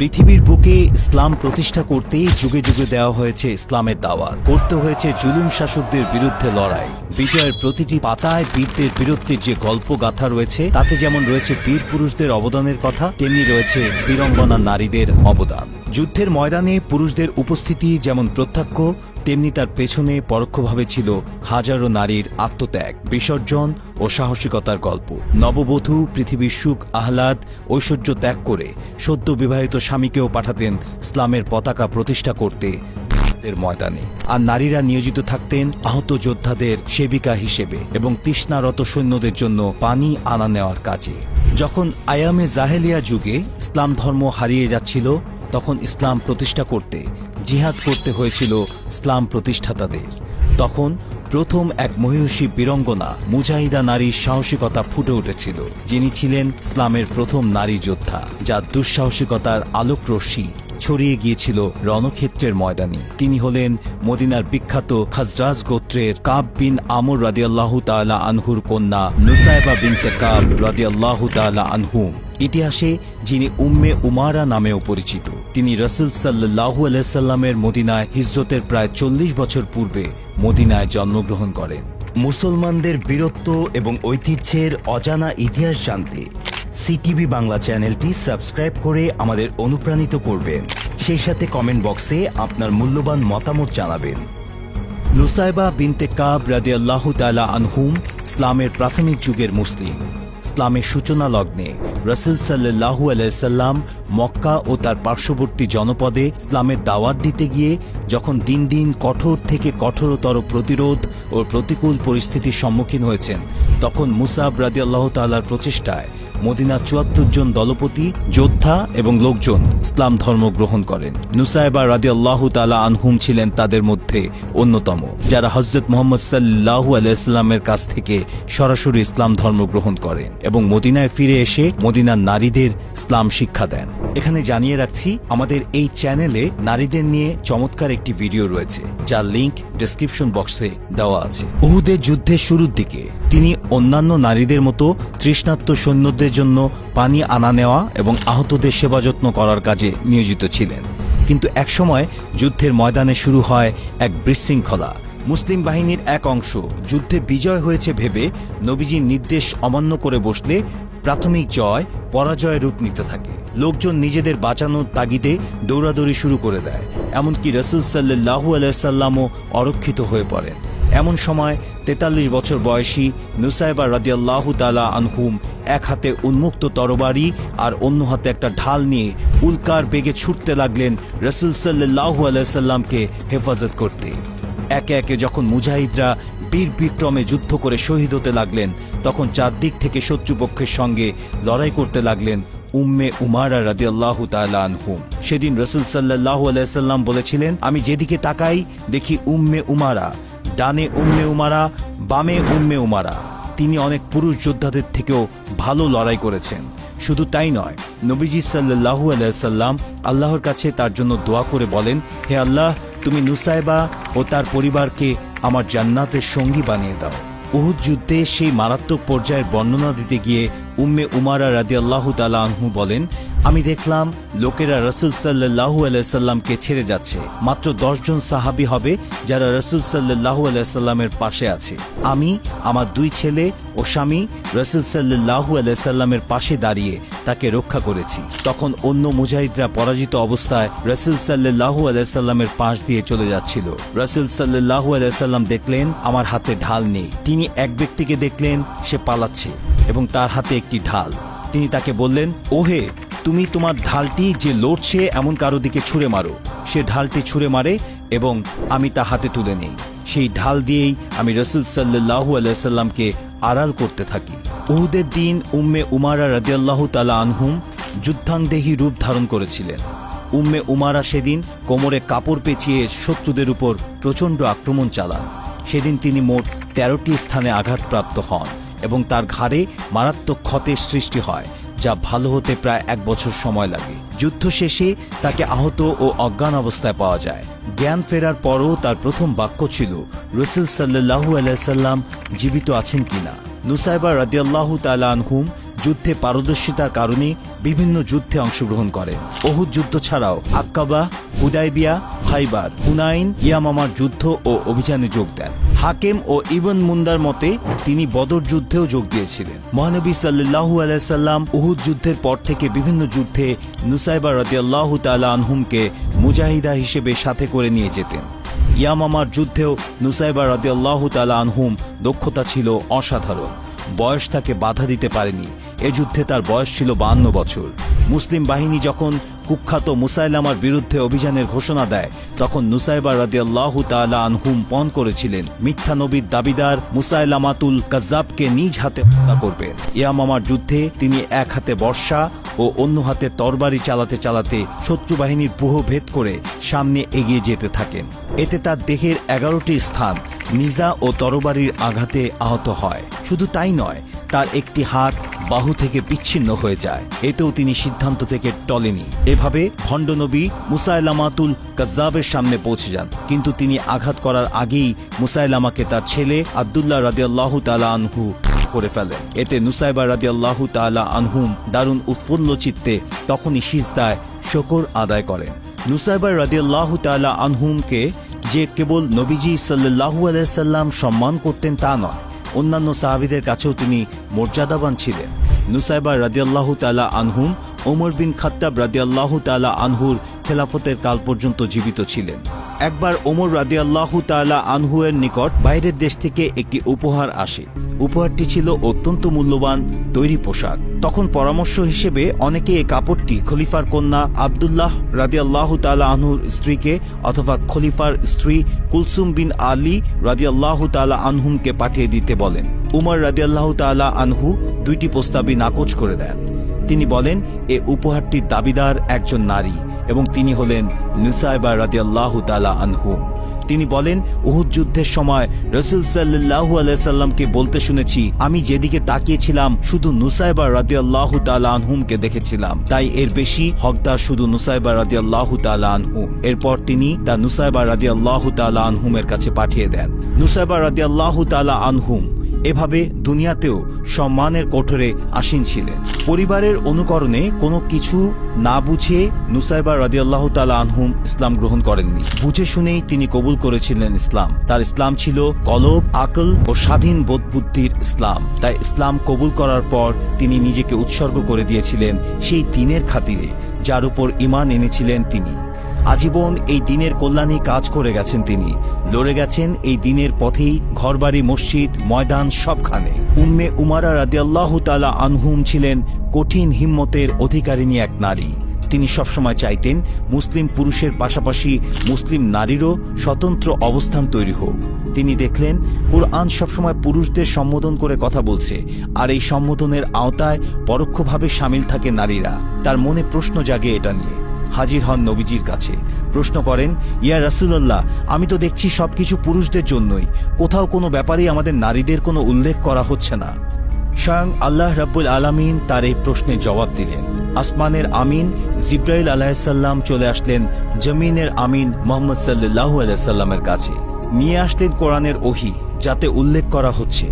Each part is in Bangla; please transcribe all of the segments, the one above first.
পৃথিবীর বুকে ইসলাম প্রতিষ্ঠা করতেই যুগে যুগে দেওয়া হয়েছে ইসলামের দাওয়াত করতে হয়েছে জুলুম শাসকদের বিরুদ্ধে লড়াই। বিজয়ের প্রতিটি পাতায় বীরদের বিরুদ্ধে যে গল্প গাথা রয়েছে, তাতে যেমন রয়েছে বীর পুরুষদের অবদানের কথা, তেমনি রয়েছে বীরঙ্গনা নারীদের অবদান। যুদ্ধের ময়দানে পুরুষদের উপস্থিতি যেমন প্রত্যক্ষ, তেমনি তার পেছনে পরোক্ষভাবে ছিল হাজারো নারীর আত্মত্যাগ, বিসর্জন ও সাহসিকতার গল্প। নববধূ পৃথিবীর সুখ, আহ্লাদ, ঐশ্বর্য ত্যাগ করে সদ্য বিবাহিত স্বামীকেও পাঠাতেন ইসলামের পতাকা প্রতিষ্ঠা করতে ময়দানে। আর নারীরা নিয়োজিত থাকতেন আহত যোদ্ধাদের সেবিকা হিসেবে এবং তৃষ্ণারত সৈন্যদের জন্য পানি আনা নেওয়ার কাজে। যখন আয়ামে জাহেলিয়া যুগে ইসলাম ধর্ম হারিয়ে যাচ্ছিল তখন ইসলাম প্রতিষ্ঠা করতে, জিহাদ করতে হয়েছিল ইসলাম প্রতিষ্ঠাতাদের। তখন প্রথম এক মহিষী বীরঙ্গনা মুজাহিদা নারীর সাহসিকতা ফুটে উঠেছিল। যিনি ছিলেন ইসলামের প্রথম নারী যোদ্ধা, যার দুঃসাহসিকতার আলোক রশ্মি ছড়িয়ে গিয়েছিল রণক্ষেত্রের ময়দানে। তিনি হলেন মদিনার বিখ্যাত খাজরাজ গোত্রের কাব বিন আমর রাদিয়াল্লাহু তাআলা আনহুর কন্যা নুসাইবা বিনতে কাব রাদিয়াল্লাহু তাআলা আনহুম। ইতিহাসে যিনি উম্মে উমারা নামেও পরিচিত। তিনি রসুল সাল্লাহু আলাইসাল্লামের মদিনায় হিজরতের প্রায় চল্লিশ বছর পূর্বে মদিনায় জন্মগ্রহণ করেন। মুসলমানদের বীরত্ব এবং ঐতিহ্যের অজানা ইতিহাস জানতে সিটিভি বাংলা চ্যানেলটি সাবস্ক্রাইব করে আমাদের অনুপ্রাণিত করবেন। সেই সাথে কমেন্ট বক্সে আপনার মূল্যবান মতামত জানাবেন। নুসাইবা বিনতে কাব রাদিয়াল্লাহু তাআলা আনহুম ইসলামের প্রাথমিক যুগের মুসলিম। ইসলামের সূচনা লগ্নে রসুল সাল্লাহু আলাইসাল্লাম মক্কা ও তার পার্শ্ববর্তী জনপদে ইসলামের দাওয়াত দিতে গিয়ে যখন দিন দিন কঠোর থেকে কঠোরতর প্রতিরোধ ও প্রতিকূল পরিস্থিতির সম্মুখীন হয়েছেন, তখন মুসাব রাজিয়াল্লাহ তাল্লার প্রচেষ্টায় মদিনা চুয়াত্তর জন দলপতি, যোদ্ধা এবং লোকজন ইসলাম ধর্ম গ্রহণ করেন। নুসাইবা রাদি আল্লাহ তালা আনহুম ছিলেন তাদের মধ্যে অন্যতম, যারা হজরত মোহাম্মদ সাল্লাহু আলাইস্লামের কাছ থেকে সরাসরি ইসলাম ধর্ম গ্রহণ করেন এবং মদিনায় ফিরে এসে মদিনার নারীদের ইসলাম শিক্ষা দেন। এখানে জানিয়ে রাখছি, আমাদের এই চ্যানেলে নারীদের নিয়ে চমৎকার একটি ভিডিও রয়েছে, যার লিংক ডেসক্রিপশন বক্সে দেওয়া আছে। উহুদের যুদ্ধের শুরুর দিকে তিনি অন্যান্য নারীদের মতো তৃষ্ণাত্ম সৈন্যদের জন্য পানি আনা নেওয়া এবং আহতদের সেবা যত্ন করার কাজে নিয়োজিত ছিলেন। কিন্তু একসময় যুদ্ধের ময়দানে শুরু হয় এক বিশৃঙ্খলা। মুসলিম বাহিনীর এক অংশ যুদ্ধে বিজয় হয়েছে ভেবে নবীজির নির্দেশ অমান্য করে বসলে প্রাথমিক জয় পরাজয় রূপ নিতে থাকে। লোকজন নিজেদের বাঁচানোর তাগিদে দৌড়াদৌড়ি শুরু করে দেয়। এমনকি রসুল সাল্লাহু আলাইসাল্লামও অরক্ষিত হয়ে পড়েন। এমন সময় তেতাল্লিশ বছর বয়সী নুসাইবা রাদিয়াল্লাহু তালা আনহুম এক হাতে উন্মুক্ত তরবারি আর অন্য হাতে একটা ঢাল নিয়ে উল্কার বেগে ছুটতে লাগলেন রসুল সাল্লাহু আলাইসাল্লামকে হেফাজত করতে। একে একে যখন মুজাহিদরা বীর বিক্রমে যুদ্ধ করে শহীদ হতে লাগলেন, তখন চারদিক থেকে শত্রুপক্ষের সঙ্গে লড়াই করতে লাগলেন উম্মে উমারা রাদি আল্লাহ আনহুম। সেদিন রসুল সাল্লাহ আলাইসাল্লাম বলেছিলেন, আমি যেদিকে তাকাই, দেখি উম্মে উমারা। ডানে উম্মে উমারা, বামে উম্মে উমারা। তিনি অনেক পুরুষ যোদ্ধাদের থেকেও ভালো লড়াই করেছেন। শুধু তাই নয়, নবীজি সাল্লাহু আলাইসাল্লাম আল্লাহর কাছে তার জন্য দোয়া করে বলেন, হে আল্লাহ, তুমি নুসাইবা ও তার পরিবারকে আমার জান্নাতের সঙ্গী বানিয়ে দাও। উহুদ যুদ্ধে সেই মারাত্মক পর্যায়ের বর্ণনা দিতে গিয়ে উম্মে উমারা রাদি আল্লাহ তালা বলেন আমি দেখলাম লোকেরা রসুল সাল্লাহু আলাইসাল্লামকে ছেড়ে যাচ্ছে। মাত্র দশজন সাহাবি হবে যারা রসুল সাল্লাহু আলাইসাল্লামের পাশে আছে। আমি, আমার দুই ছেলে ও স্বামী রসুল সাল্লাহু আলাইসাল্লামের পাশে দাঁড়িয়ে তাকে রক্ষা করেছি। তখন অন্য মুজাহিদরা পরাজিত অবস্থায় রসুল সাল্লাহু আলাইসাল্লামের পাশ দিয়ে চলে যাচ্ছিল। রসুল সাল্লাহু আলাইসাল্লাম দেখলেন, আমার হাতে ঢাল নেই। তিনি এক ব্যক্তিকে দেখলেন, সে পালাচ্ছে এবং তার হাতে একটি ঢাল। তিনি তাকে বললেন, ওহে তুমি তোমার ঢালটি যে লড়ছে এমন কারও দিকে ছুঁড়ে মারো। সে ঢালটি ছুঁড়ে মারে এবং আমি তা হাতে তুলে নেই। সেই ঢাল দিয়েই আমি রসুল সাল্লাহু আলাইসাল্লামকে আড়াল করতে থাকি। উহুদের দিন উম্মে উমারা রাদিয়াল্লাহ তালা আনহুম যুদ্ধাংদেহী রূপ ধারণ করেছিলেন। উম্মে উমারা সেদিন কোমরে কাপড় পেঁচিয়ে শত্রুদের উপর প্রচণ্ড আক্রমণ চালান। সেদিন তিনি মোট তেরোটি স্থানে আঘাতপ্রাপ্ত হন এবং তার ঘাড়ে মারাত্মক ক্ষতের সৃষ্টি হয়। যা ভালো হতে প্রায় এক বছর সময় লাগে। যুদ্ধ শেষে তাকে আহত ও অজ্ঞান অবস্থায় পাওয়া যায়। জ্ঞান ফেরার পরও তার প্রথম বাক্য ছিল, রসুল সাল্লাহু আলাইসাল্লাম জীবিত আছেন কিনা নুসাইবা রাদিয়াল্লাহু তালা আনহুম যুদ্ধে পারদর্শিতার কারণে বিভিন্ন যুদ্ধে অংশগ্রহণ করেন। অহুদ যুদ্ধ ছাড়াও আক্কাবা হুদাইবিয়া ফাইবার হুনাইন, ইয়ামামার যুদ্ধ ও অভিযানে যোগ দেন। হাকেম ও ইবন মুন্দার মতে তিনি বদর যুদ্ধেও যোগ দিয়েছিলেন। মহানবী সাল্লাহু আলাইসাল্লাম উহুদ যুদ্ধের পর থেকে বিভিন্ন যুদ্ধে নুসাইবা রদিয়াল্লাহ তালা আনহুমকে মুজাহিদা হিসেবে সাথে করে নিয়ে যেতেন। ইয়ামামার যুদ্ধেও নুসাইবা রদিয়াল্লাহ তালা আনহুম দক্ষতা ছিল অসাধারণ। বয়স তাকে বাধা দিতে পারেনি। এ যুদ্ধে তার বয়স ছিল বাহান্ন বছর। মুসলিম বাহিনী যখন কুখ্যাত মুসাইলামার বিরুদ্ধে অভিযানের ঘোষণা দেয়। তখন নুসাইবা রাদিয়াল্লাহু তাআলা আনহুম পণ করেছিলেন। মিথ্যা নবীর দাবিদার মুসাইলামাতুল কাজ্জাবকে নিজ হাতে হত্যা করবেন। ইয়ামামার যুদ্ধে তিনি এক হাতে বর্ষা ও অন্য হাতে তরবারি চালাতে চালাতে শত্রু বাহিনীর পুহ ভেদ করে সামনে এগিয়ে যেতে থাকেন। এতে তার দেহের এগারোটি স্থান নিজা ও তরবারির আঘাতে আহত হয়। শুধু তাই নয়, তার একটি হাত বাহু থেকে বিচ্ছিন্ন হয়ে যায়। এতেও তিনি সিদ্ধান্ত থেকে টলেনি। এভাবে ভণ্ডনবী মুসাইলামাতুল কাজ্জাবের সামনে পৌঁছে যান। কিন্তু তিনি আঘাত করার আগেই মুসাইলামাকে তার ছেলে আবদুল্লাহ রাদিয়াল্লাহ তালা আনহু করে ফেলেন এতে নুসাইবা রাদিয়াল্লাহু তাআলা আনহুম দারুণ উৎফুল্ল চিত্তে তখনই সিজদায় শকর আদায় করেন। নুসাইবা রাদিয়াল্লাহু তাআলা আনহুমকে যে কেবল নবীজি সাল্লাল্লাহু আলাইহি সাল্লাম সম্মান করতেন তা নয় অন্যান্য সাহাবিদের কাছেও তিনি মর্যাদাবান ছিলেন। নুসাইবা রাদিয়াল্লাহু তালা আনহুম, ওমর বিন খাত্তাব রাদিয়াল্লাহু তালা আনহুর খেলাফতের কাল পর্যন্ত জীবিত ছিলেন। একবার ওমর রাদিয়াল্লাহু তাআলা আনহুয়ের নিকট বাইরের দেশ থেকে একটি উপহার আসে। উপহারটি ছিল অত্যন্ত মূল্যবান তৈরি পোশাক। তখন পরামর্শ হিসেবে অনেকে এই কাপড়টি খলিফার কন্যা আবদুল্লাহ রাদিয়াল্লাহু তাআলা আনহুর স্ত্রীকে অথবা খলিফার স্ত্রী কুলসুম বিন আলী রাদিয়াল্লাহু তাআলা আনহুমকে পাঠিয়ে দিতে বলেন। উমর রাদিয়াল্লাহু তাআলা আনহু দুইটি প্রস্তাবই নাকচ করে দেন। তিনি বলেন, এ উপহারটির দাবিদার একজন নারী। এবং তিনি হলেন নুসাইবা রাদিয়াল্লাহু তালা আনহু। তিনি বলেন, উহুদ যুদ্ধের সময় রসুল সাল্লাহু আলাইসাল্লামকে বলতে শুনেছি, আমি যেদিকে তাকিয়েছিলাম, শুধু নুসাইবা রাদিয়াল্লাহু তালা আনহুমকে দেখেছিলাম। তাই এর বেশি হকদার শুধু নুসাইবা রাদিয়াল্লাহু তাআলা আনহুম এরপর তিনি তা নুসাইবা রাদিয়াল্লাহু তাআলা আনহুমের কাছে পাঠিয়ে দেন। নুসাইবা রাদিয়াল্লাহু তালা আনহুম এভাবে দুনিয়াতেও সম্মানের কোঠরে আসীন ছিলেন। পরিবারের অনুকরণে কোনো কিছু না বুঝে নুসাইবা রাদিয়াল্লাহ তালা আনহুম ইসলাম গ্রহণ করেননি। বুঝে শুনেই তিনি কবুল করেছিলেন ইসলাম। তার ইসলাম ছিল কলব, আকল ও স্বাধীন বোধ বুদ্ধির ইসলাম। তাই ইসলাম কবুল করার পর তিনি নিজেকে উৎসর্গ করে দিয়েছিলেন সেই দিনের খাতিরে, যার উপর ইমান এনেছিলেন তিনি। আজীবন এই দিনের কল্যাণে কাজ করে গেছেন তিনি। লড়ে গেছেন এই দিনের পথেই ঘরবাড়ি, মসজিদ, ময়দান সবখানে। উম্মে উমারা রাদিয়াল্লাহ তালা আনহুম ছিলেন কঠিন হিম্মতের অধিকারিণী এক নারী। তিনি সবসময় চাইতেন মুসলিম পুরুষের পাশাপাশি মুসলিম নারীরও স্বতন্ত্র অবস্থান তৈরি হোক। তিনি দেখলেন, কোরআন সবসময় পুরুষদের সম্বোধন করে কথা বলছে, আর এই সম্বোধনের আওতায় পরোক্ষভাবে সামিল থাকে নারীরা। তার মনে প্রশ্ন জাগে এটা নিয়ে। হাজির হন নবীজির কাছে। প্রশ্ন করেন, ইয়া রাসুলাল্লাহ, আমি তো দেখছি সবকিছু পুরুষদের জন্যই। কোথাও কোনো ব্যাপারেই আমাদের নারীদের কোনো উল্লেখ করা হচ্ছে না। স্বয়ং আল্লাহ রাব্বুল আলামিন তার এই প্রশ্নের জবাব দিলেন। আসমানের আমিন, জিব্রাইল আলাহিসাল্লাম চলে আসলেন জমিনের আমিন মোহাম্মদ সাল্লাহু আলাইসাল্লামের কাছে। নিয়ে আসলেন কোরআনের ওহি, যাতে উল্লেখ করা হচ্ছে,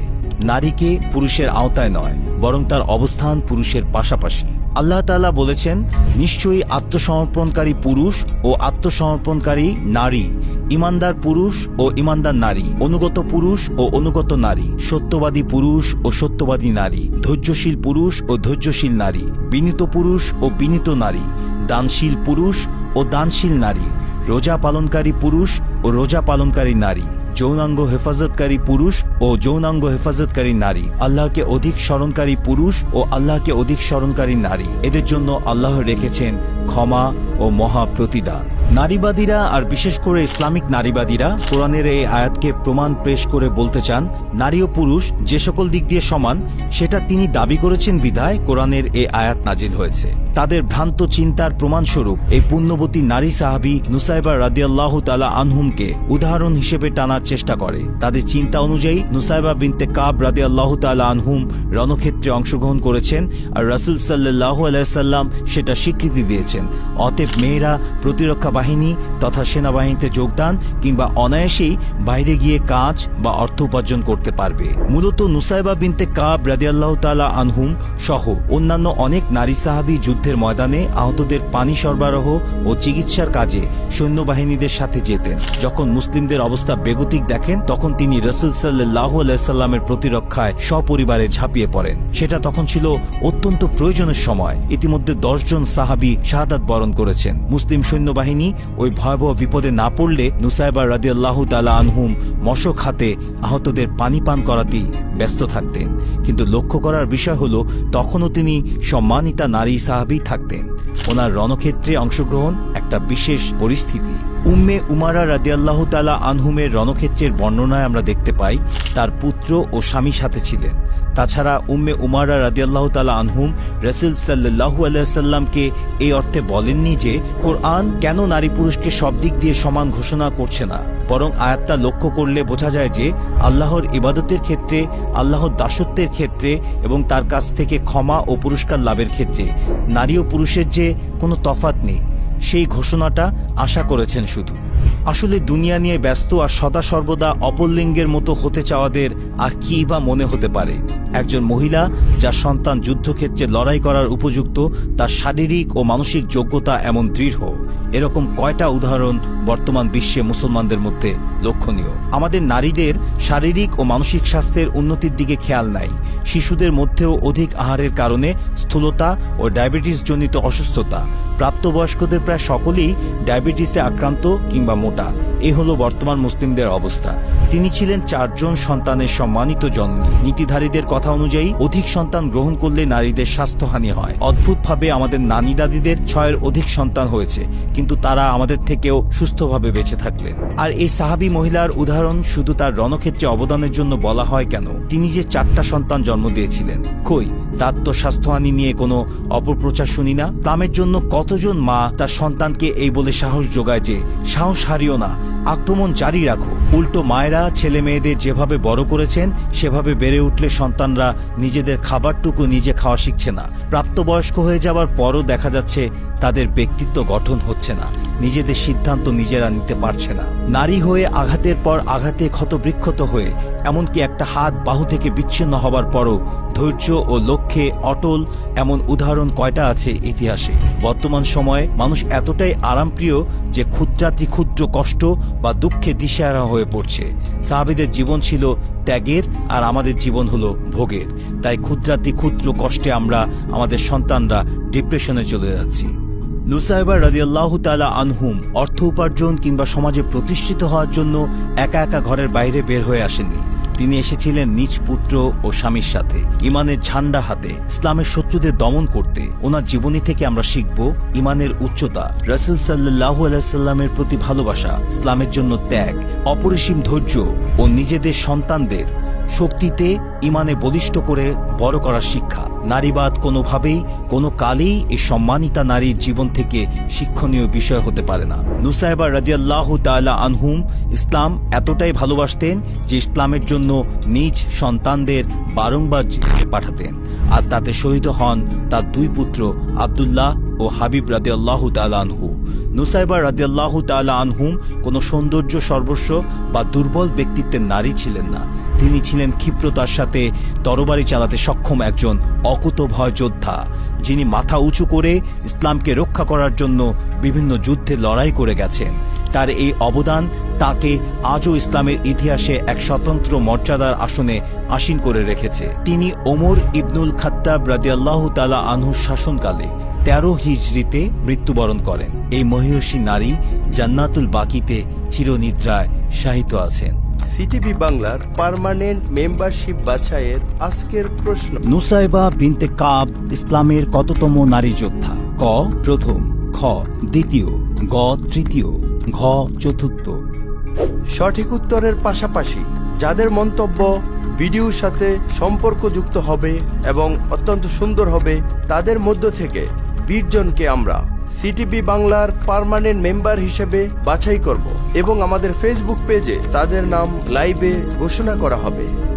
নারীকে পুরুষের আওতায় নয়, বরং তার অবস্থান পুরুষের পাশাপাশি। আল্লাহ তাআলা বলেছেন, নিশ্চয়ই আত্মসমর্পণকারী পুরুষ ও আত্মসমর্পণকারী নারী, ইমানদার পুরুষ ও ইমানদার নারী, অনুগত পুরুষ ও অনুগত নারী, সত্যবাদী পুরুষ ও সত্যবাদী নারী, ধৈর্যশীল পুরুষ ও ধৈর্যশীল নারী, বিনীত পুরুষ ও বিনীত নারী, দানশীল পুরুষ ও দানশীল নারী, রোজা পালনকারী পুরুষ ও রোজা পালনকারী নারী। যৌনাঙ্গ হেফাজতকারী পুরুষ ও যৌনাঙ্গ হেফাজতকারী নারী। আল্লাহকে অধিক স্মরণকারী পুরুষ ও আল্লাহকে অধিক স্মরণকারী নারী। এদের জন্য আল্লাহ রেখেছেন ক্ষমা ও মহা প্রতিদান নারীবাদীরা আর বিশেষ করে ইসলামিক নারীবাদীরা কোরআনের এই আয়াতকে প্রমাণ পেশ করে বলতে চান, নারী ও পুরুষ যে সকল দিক দিয়ে সমান, সেটা তিনি দাবি করেছেন বিধায় কোরআনের এই আয়াত নাজিল হয়েছে। তাদের ভ্রান্ত চিন্তার প্রমাণস্বরূপ এই পুণ্যবতী নারী সাহাবী নুসাইবা রাদিয়াল্লাহু তালা আনহুমকে উদাহরণ হিসেবে টানার চেষ্টা করে। তাদের চিন্তা অনুযায়ী নুসাইবা বিনতে কাব রাদিয়াল্লাহু তালা আনহুম রণক্ষেত্রে অংশগ্রহণ করেছেন আর রাসুল সাল্লাহ আলাইসাল্লাম সেটা স্বীকৃতি দিয়েছেন। অতএব মেয়েরা প্রতিরক্ষা বাহিনী তথা সেনাবাহিনীতে যোগদান কিংবা অনায়াসেই বাইরে গিয়ে কাজ বা অর্থ উপার্জন করতে পারবে। মূলত নুসাইবা বিনতে কাব রাদিয়াল্লাহ তালা আনহুম সহ অন্যান্য অনেক নারী সাহাবী যুদ্ধের ময়দানে আহতদের পানি সরবরাহ ও চিকিৎসার কাজে সৈন্যবাহিনীদের সাথে যেতেন। যখন মুসলিমদের অবস্থা বেগতিক দেখেন, তখন তিনি রসুল সাল্লাহ আলাইসাল্লামের প্রতিরক্ষায় সপরিবারে ঝাঁপিয়ে পড়েন। সেটা তখন ছিল অত্যন্ত প্রয়োজনের সময়। ইতিমধ্যে দশজন সাহাবি শাহাদাত বরণ করেছেন। মুসলিম সৈন্যবাহিনী ওই ভয়াবহ বিপদে না পড়লে নুসাইবার রাদিয়াল্লাহ তালা আনহুম মশক হাতে আহতদের পানি পান করাতেই ব্যস্ত থাকতেন। কিন্তু লক্ষ্য করার বিষয় হলো, তখনও তিনি সম্মানিতা নারী সাহাবি থাকতেন ওনার রণক্ষেত্রে অংশগ্রহণ একটা বিশেষ পরিস্থিতি। উম্মে উমারা রাদিয়াল্লাহ তালা আনহুমের রণক্ষেত্রের বর্ণনায় আমরা দেখতে পাই, তার পুত্র ও স্বামীর সাথে ছিলেন। তাছাড়া উম্মে উমারা রাদিয়াল্লাহ তালা আনহুম রসুল সাল্লাহু আলাইসাল্লামকে এই অর্থে বলেননি যে কোরআন কেন নারী পুরুষকে সব দিক দিয়ে সমান ঘোষণা করছে না। বরং আয়াতটা লক্ষ্য করলে বোঝা যায় যে আল্লাহর ইবাদতের ক্ষেত্রে, আল্লাহর দাসত্বের ক্ষেত্রে এবং তার কাছ থেকে ক্ষমা ও পুরস্কার লাভের ক্ষেত্রে নারী ও পুরুষের যে কোনো তফাত নেই, সেই ঘোষণাটা আশা করেছেন শুধু। আসলে দুনিয়া নিয়ে ব্যস্ত আর সদা সর্বদা অপরলিঙ্গের মতো হতে চাওয়াদের আর কি বা মনে হতে পারে? একজন মহিলা যার সন্তান যুদ্ধক্ষেত্রে লড়াই করার উপযুক্ত, তার শারীরিক ও মানসিক যোগ্যতা এমন দৃঢ়। এরকম কয়টা উদাহরণ বর্তমান বিশ্বে মুসলমানদের মধ্যে লক্ষণীয়? আমাদের নারীদের শারীরিক ও মানসিক স্বাস্থ্যের উন্নতির দিকে খেয়াল নাই। শিশুদের মধ্যেও অধিক আহারের কারণে স্থূলতা ও ডায়াবেটিস জনিত অসুস্থতা। প্রাপ্তবয়স্কদের প্রায় সকলেই ডায়াবেটিসে আক্রান্ত কিংবা মোটা। এ হলো বর্তমান মুসলিমদের অবস্থা। তিনি ছিলেন চারজন সন্তানের সম্মানিত জন্মী নীতিধারীদের কথা অনুযায়ী, অধিক সন্তান গ্রহণ করলে নারীদের স্বাস্থ্যহানি হয়। অদ্ভুতভাবে আমাদের নানি দাদিদের ছয়ের অধিক সন্তান হয়েছে, কিন্তু তারা আমাদের থেকেও সুস্থভাবে বেঁচে থাকলেন। আর এই সাহাবী মহিলার উদাহরণ শুধু তার রণক্ষেত্রে অবদানের জন্য বলা হয় কেন? তিনি যে চারটা সন্তান জন্ম দিয়েছিলেন, কই? তার তো স্বাস্থ্যহানি নিয়ে কোনো অপপ্রচার শুনি না? তামের জন্য কতজন মা তার সন্তানকে এই বলে সাহস যোগায় যে, সাহস হারিও না আক্রমণ জারি রাখো। উল্টো মায়েরা, ছেলে মেয়েদের যেভাবে বড় করেছেন, সেভাবে বেড়ে উঠলে সন্তানরা নিজেদের খাবারটুকু নিজে খাওয়া শিখছে না। প্রাপ্তবয়স্ক হয়ে যাওয়ার পরও দেখা যাচ্ছে তাদের ব্যক্তিত্ব গঠন হচ্ছে না। নিজেদের সিদ্ধান্ত নিজেরা নিতে পারছে না। নারী হয়ে আঘাতের পর আঘাতে ক্ষতবৃক্ষত হয়ে, এমনকি একটা হাত বাহু থেকে বিচ্ছিন্ন হবার পরও ধৈর্য ও লক্ষ্যে অটল এমন উদাহরণ কয়টা আছে ইতিহাসে? বর্তমান সময়ে মানুষ এতটাই আরামপ্রিয় যে ক্ষুদ্রাতি ক্ষুদ্র কষ্ট বা দুঃখে দিশেহারা হয়ে পড়ছে। সাহাবিদের জীবন ছিল ত্যাগের আর আমাদের জীবন হলো ভোগের। তাই ক্ষুদ্রাতি ক্ষুদ্র কষ্টে আমরা আমাদের সন্তানরা ডিপ্রেশনে চলে যাচ্ছি। নুসাইবার রাজিয়াল্লাহ তালা আনহুম অর্থ উপার্জন কিংবা সমাজে প্রতিষ্ঠিত হওয়ার জন্য একা একা ঘরের বাইরে বের হয়ে আসেননি। তিনি এসেছিলেন নিজ পুত্র ও স্বামীর সাথে, ইমানের ঝান্ডা হাতে, ইসলামের শত্রুদের দমন করতে। ওনার জীবনী থেকে আমরা শিখব ইমানের উচ্চতা। রাসুল সাল্লাহ আলাইসাল্লামের প্রতি ভালোবাসা, ইসলামের জন্য ত্যাগ, অপরিসীম ধৈর্য ও নিজেদের সন্তানদের শক্তিতে ইমানে বলিষ্ঠ করে বড় করার শিক্ষা। নারীবাদ কোনোভাবেই, কোনো কালেই এই সম্মানিতা নারীর জীবন থেকে শিক্ষণীয় বিষয় হতে পারে না। নুসাইবা রাজিয়াল্লাহ তালা আনহুম ইসলাম এতটাই ভালোবাসতেন যে ইসলামের জন্য নিজ সন্তানদের বারংবার পাঠাতেন। আর তাতে শহীদ হন তার দুই পুত্র আবদুল্লাহ ও হাবিব রাদিয়াল্লাহ তালা আনহু। নুসাইবা রাদিয়াল্লাহ তালা আনহুম কোনো সৌন্দর্য সর্বস্ব বা দুর্বল ব্যক্তিত্বের নারী ছিলেন না। তিনি ছিলেন ক্ষিপ্রতার সাথে তরবারি চালাতে সক্ষম একজন অকুত ভয় যোদ্ধা, যিনি মাথা উঁচু করে ইসলামকে রক্ষা করার জন্য বিভিন্ন যুদ্ধে লড়াই করে গেছেন। তার এই অবদান তাকে আজও ইসলামের ইতিহাসে এক স্বতন্ত্র মর্যাদার আসনে আসীন করে রেখেছে। তিনি ওমর ইবনুল খাত্তাব রাদিয়াল্লাহ তালা আনহুর শাসনকালে তেরো হিজড়িতে মৃত্যুবরণ করেন। এই মহিষী নারী জান্নাতুল বাকিতে চিরনিদ্রায় শায়িত আছেন। সিটিভি বাংলার পার্মানেন্ট মেম্বারশিপ বাছাইয়ের আজকের প্রশ্ন। নুসাইবা বিনতে কাব ইসলামের কততম নারী যোদ্ধা? ক প্রথম। খ দ্বিতীয়। গ তৃতীয়। ঘ চতুর্থ। সঠিক উত্তরের পাশাপাশি যাদের মন্তব্য ভিডিওর সাথে সম্পর্কযুক্ত হবে এবং অত্যন্ত সুন্দর হবে তাদের মধ্য থেকে বিশ জনকে আমরা সিটিপি বাংলার পার্মানেন্ট মেম্বার হিসেবে বাছাই করব এবং আমাদের ফেসবুক পেজে তাদের নাম লাইভে ঘোষণা করা হবে।